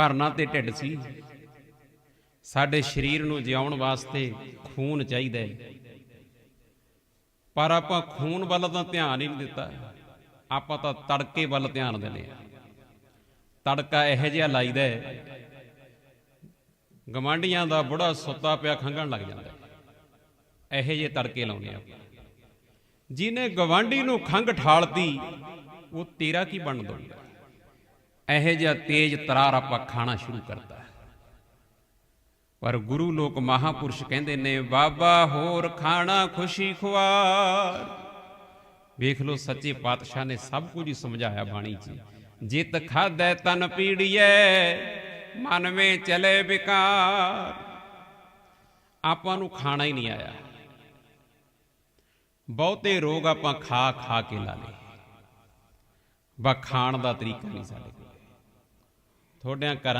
ਭਰਨਾ ਤੇ ਢਿੱਡ ਸੀ। ਸਾਡੇ ਸਰੀਰ ਨੂੰ ਜਿਉਣ ਵਾਸਤੇ ਖੂਨ ਚਾਹੀਦਾ ਹੈ। ਪਰ ਆਪਾਂ ਖੂਨ ਵੱਲ ਤਾਂ ਧਿਆਨ ਹੀ ਨਹੀਂ ਦਿੱਤਾ। ਆਪਾਂ ਤਾਂ ਤੜਕੇ ਵੱਲ ਧਿਆਨ ਦਿੰਦੇ ਆ ਤੜਕਾ ਇਹੋ ਜਿਹਾ ਲਾਈਦਾ ਹੈ। ਗਵਾਂਡੀਆਂ ਦਾ ਬੁੜਾ ਸੁੱਤਾ ਪਿਆ ਖੰਗਣ ਲੱਗ ਜਾਂਦਾ। ਇਹੋ ਜਿਹੇ ਤੜਕੇ ਲਾਉਂਦੇ ਆ ਜਿਹਨੇ ਗਵਾਂਢੀ ਨੂੰ ਖੰਗ ਠਾਲਤੀ, ਉਹ ਤੇਰਾ ਕੀ ਬਣ ਦਊਗਾ ਇਹੋ ਜਿਹਾ ਤੇਜ ਤਰਾਰ ਆਪਾਂ ਖਾਣਾ ਸ਼ੁਰੂ ਕਰਦਾ ਪਰ ਗੁਰੂ ਲੋਕ ਮਹਾਪੁਰਸ਼ ਕਹਿੰਦੇ ਨੇ, ਬਾਬਾ, ਹੋਰ ਖਾਣਾ ਖੁਸ਼ੀ ਖੁਆਰ। ਵੇਖ ਲਓ, ਸੱਚੇ ਪਾਤਸ਼ਾਹ ਨੇ ਸਭ ਕੁਝ ਹੀ ਸਮਝਾਇਆ ਬਾਣੀ 'ਚ। ਜਿਤ ਖਾਦੈ ਤਨ ਪੀੜੀਐ, ਮਨ ਵਿੱਚ ਚਲੇ ਵਿਕਾਰ ਆਪਾਂ ਨੂੰ ਖਾਣਾ ਹੀ ਨਹੀਂ ਆਇਆ। ਬਹੁਤੇ ਰੋਗ ਆਪਾਂ ਖਾ ਖਾ ਕੇ ਲਾ ਲਏ। ਬਾ ਖਾਣ ਦਾ ਤਰੀਕਾ ਨਹੀਂ ਸਾਡੇ ਕੋਲ। ਤੁਹਾਡਿਆਂ ਘਰਾਂ